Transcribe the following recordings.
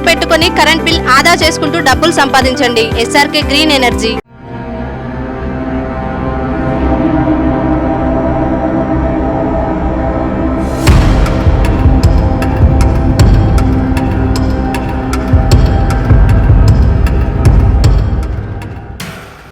పెట్టుకుని current bill ఆదా చేసుకుంటూ డబ్బులు సంపాదించండి. S R K green energy.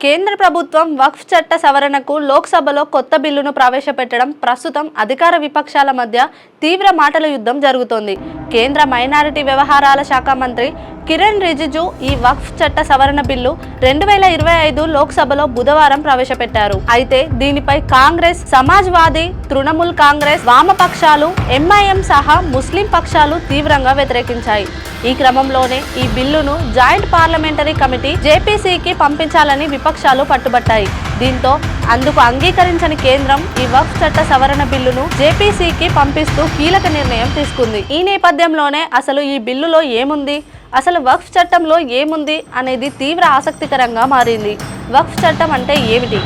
కేంద్ర ప్రభుత్వం వక్ఫ్ చట్ట సవరణకు లోక్సభలో కొత్త బిల్లును ప్రవేశపెట్టడం ప్రస్తుతం అధికార విపక్షాల మధ్య తీవ్ర మాటల యుద్ధం జరుగుతోంది. కేంద్ర మైనారిటీ వ్యవహారాల శాఖ మంత్రి కిరణ్ రిజిజు ఈ వక్ఫ్ చట్ట సవరణ బిల్లు రెండు వేల ఇరవై ఐదు లోక్సభలో బుధవారం ప్రవేశపెట్టారు. అయితే దీనిపై కాంగ్రెస్ సమాజ్వాదీ తృణమూల్ కాంగ్రెస్ వామపక్షాలు ఎంఐఎం సహా ముస్లిం పక్షాలు తీవ్రంగా వ్యతిరేకించాయి. ఈ క్రమంలోనే ఈ బిల్లును జాయింట్ పార్లమెంటరీ కమిటీ జేపీసీకి పంపించాలని విపక్షాలు పట్టుబట్టాయి. దీంతో అందుకు అంగీకరించని కేంద్రం ఈ వక్ఫ్ చట్ట సవరణ బిల్లును జేపీసీకి పంపిస్తూ కీలక నిర్ణయం తీసుకుంది. ఈ నేపథ్యంలోనే అసలు ఈ బిల్లులో ఏముంది? అసలు వక్ఫ్ చట్టంలో ఏముంది? అనేది తీవ్ర ఆసక్తికరంగా మారింది. వక్ఫ్ చట్టం అంటే ఏమిటి?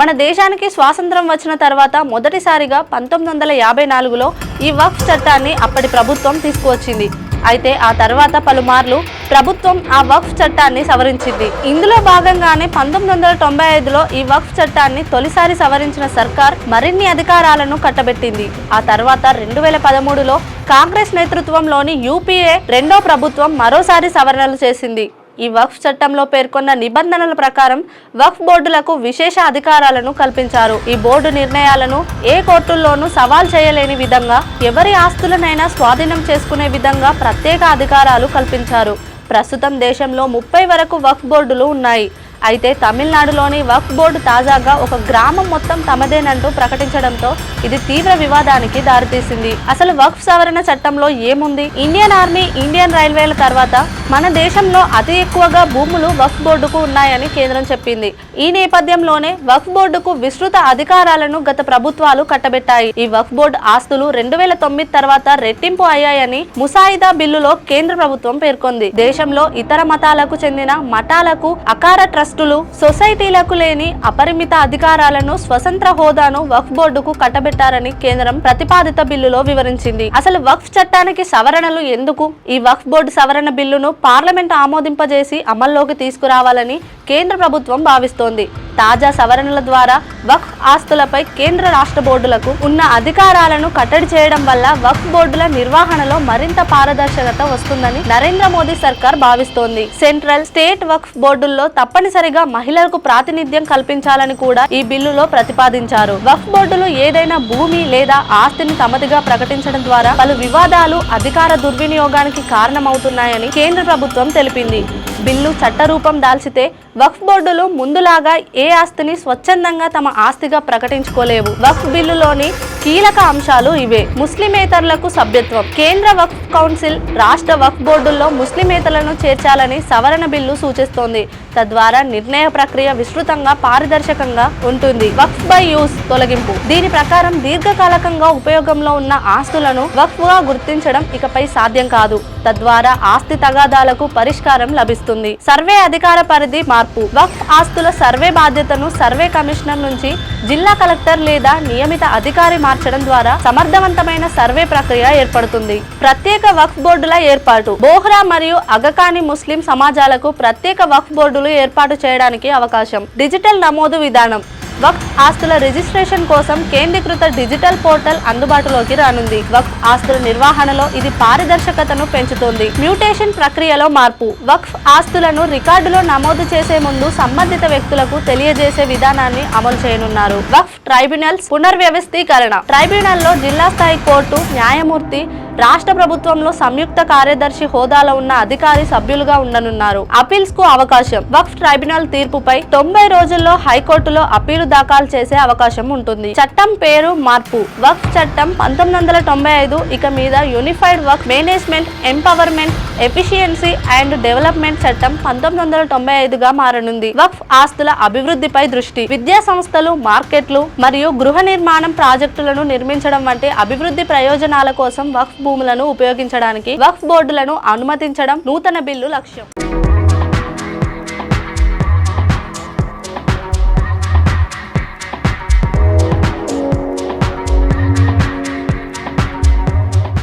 మన దేశానికి స్వాతంత్రం వచ్చిన తర్వాత మొదటిసారిగా పంతొమ్మిది వందల యాభై నాలుగులో ఈ వక్ఫ్ చట్టాన్ని అప్పటి ప్రభుత్వం తీసుకువచ్చింది. అయితే ఆ తర్వాత పలుమార్లు ప్రభుత్వం ఆ వక్ఫ్ చట్టాన్ని సవరించింది. ఇందులో భాగంగానే పంతొమ్మిది వందల తొంభై ఐదులో ఈ వక్ఫ్ చట్టాన్ని తొలిసారి సవరించిన సర్కార్ మరిన్ని అధికారాలను కట్టబెట్టింది. ఆ తర్వాత రెండు వేల పదమూడులో కాంగ్రెస్ నేతృత్వంలోని యూపీఏ రెండో ప్రభుత్వం మరోసారి సవరణలు చేసింది. ఈ వక్ఫ్ చట్టంలో పేర్కొన్న నిబంధనల ప్రకారం వక్ఫ్ బోర్డులకు విశేష అధికారాలను కల్పించారు. ఈ బోర్డు నిర్ణయాలను ఏ కోర్టుల్లోనూ సవాల్ చేయలేని విధంగా ఎవరి ఆస్తులనైనా స్వాధీనం చేసుకునే విధంగా ప్రత్యేక అధికారాలు కల్పించారు. ప్రస్తుతం దేశంలో ముప్పై వరకు వక్ఫ్ బోర్డులు ఉన్నాయి. అయితే తమిళనాడులోని వక్ఫ్ బోర్డు తాజాగా ఒక గ్రామం మొత్తం తమదేనంటూ ప్రకటించడంతో ఇది తీవ్ర వివాదానికి దారితీసింది. అసలు వక్ఫ్ సవరణ చట్టంలో ఏముంది? ఇండియన్ ఆర్మీ ఇండియన్ రైల్వేల తర్వాత మన దేశంలో అతి ఎక్కువగా భూములు వక్ఫ్ బోర్డుకు ఉన్నాయని కేంద్రం చెప్పింది. ఈ నేపథ్యంలోనే వక్ఫ్ బోర్డుకు విస్తృత అధికారాలను గత ప్రభుత్వాలు కట్టబెట్టాయి. ఈ వక్ఫ్ బోర్డు ఆస్తులు రెండు వేల తొమ్మిది తర్వాత రెట్టింపు అయ్యాయని ముసాయిదా బిల్లులో కేంద్ర ప్రభుత్వం పేర్కొంది. దేశంలో ఇతర మతాలకు చెందిన మఠాలకు అకార ట్రస్టులు సొసైటీలకు లేని అపరిమిత అధికారాలను స్వతంత్ర హోదాను వక్ఫ్ బోర్డుకు కట్టబెట్టారని కేంద్రం ప్రతిపాదిత బిల్లులో వివరించింది. అసలు వక్ఫ్ చట్టానికి సవరణలు ఎందుకు? ఈ వక్ఫ్ బోర్డు సవరణ బిల్లును పార్లమెంట్ ఆమోదింపజేసి అమల్లోకి తీసుకురావాలని కేంద్ర ప్రభుత్వం భావిస్తోంది. తాజా సవరణల ద్వారా వక్ఫ్ ఆస్తులపై కేంద్ర రాష్ట్ర బోర్డులకు ఉన్న అధికారాలను కట్టడి చేయడం వల్ల వక్ఫ్ బోర్డుల నిర్వహణలో మరింత పారదర్శకత వస్తుందని నరేంద్ర మోదీ సర్కార్ భావిస్తోంది. సెంట్రల్ స్టేట్ వక్ఫ్ బోర్డుల్లో తప్పనిసరిగా మహిళలకు ప్రాతినిధ్యం కల్పించాలని కూడా ఈ బిల్లులో ప్రతిపాదించారు. వక్ఫ్ బోర్డులు ఏదైనా భూమి లేదా ఆస్తిని తమదిగా ప్రకటించడం ద్వారా పలు వివాదాలు అధికార దుర్వినియోగానికి కారణమవుతున్నాయని కేంద్ర ప్రభుత్వం తెలిపింది. బిల్లు చట్టరూపం దాల్చితే వక్ఫ్ బోర్డులు ముందులాగా ఏ ఏ ఆస్తిని స్వచ్ఛందంగా తమ ఆస్తిగా ప్రకటించుకోలేవు. వక్ఫ్ బిల్లులోని కీలక అంశాలు ఇవే. ముస్లిమేతరులకు సభ్యత్వం. కేంద్ర వక్ఫ్ కౌన్సిల్ రాష్ట్ర వక్ఫ్ బోర్డుల్లో ముస్లిమేతలను చేర్చాలని సవరణ బిల్లు సూచిస్తోంది. తద్వారా నిర్ణయ ప్రక్రియ విస్తృతంగా పారదర్శకంగా ఉంటుంది. వక్ఫ్ బై యూస్ తొలగింపు. దీని ప్రకారం దీర్ఘకాలకంగా ఉపయోగంలో ఉన్న ఆస్తులను వక్ఫ్గా గుర్తించడం ఇకపై సాధ్యం కాదు. తద్వారా ఆస్తి తగాదాలకు పరిష్కారం లభిస్తుంది. సర్వే అధికార పరిధి మార్పు. వక్ఫ్ ఆస్తుల సర్వే బాధ్యతను సర్వే కమిషనర్ నుంచి జిల్లా కలెక్టర్ లేదా నియమిత అధికారి మార్చడం ద్వారా సమర్థవంతమైన సర్వే ప్రక్రియ ఏర్పడుతుంది. ప్రత్యేక వక్ఫ్ బోర్డుల ఏర్పాటు. బోహ్రా మరియు అగకాని ముస్లిం సమాజాలకు ప్రత్యేక వక్ఫ్ బోర్డులు ఏర్పాటు చేయడానికి అవకాశం. డిజిటల్ నమోదు విధానం. వక్ఫ్ ఆస్తుల రిజిస్ట్రేషన్ కోసం కేంద్రీకృత డిజిటల్ పోర్టల్ అందుబాటులోకి రానుంది. వక్ఫ్ ఆస్తుల నిర్వహణలో ఇది పారదర్శకతను పెంచుతోంది. మ్యూటేషన్ ప్రక్రియలో మార్పు. వక్ఫ్ ఆస్తులను రికార్డులో నమోదు చేసే ముందు సంబంధిత వ్యక్తులకు తెలియజేసే విధానాన్ని అమలు చేయనున్నారు. వక్ఫ్ ట్రైబ్యునల్స్ పునర్వ్యవస్థీకరణ. ట్రైబ్యునల్లో జిల్లా స్థాయి కోర్టు న్యాయమూర్తి రాష్ట్ర ప్రభుత్వంలో సంయుక్త కార్యదర్శి హోదాలో ఉన్న అధికారి సభ్యులుగా ఉండనున్నారు. అపీల్స్కు అవకాశం. వక్ఫ్ ట్రైబ్యునల్ తీర్పుపై తొంభై రోజుల్లో హైకోర్టులో అప్పీలు దాఖలు చేసే అవకాశం ఉంటుంది. చట్టం పేరు మార్పు. వక్ఫ్ చట్టం పంతొమ్మిది వందల తొంభై ఐదు ఇక మీద unified work management empowerment efficiency and development చట్టం పంతొమ్మిది వందల తొంభై ఐదుగా మారనుంది. వక్ఫ్ ఆస్తుల అభివృద్ధిపై దృష్టి. విద్యా సంస్థలు మార్కెట్లు మరియు గృహ నిర్మాణం ప్రాజెక్టులను నిర్మించడం వంటి అభివృద్ధి ప్రయోజనాల కోసం వక్ఫ్ భూములను ఉపయోగించడానికి వక్ఫ్ బోర్డులను అనుమతించడం నూతన బిల్లు లక్ష్యం.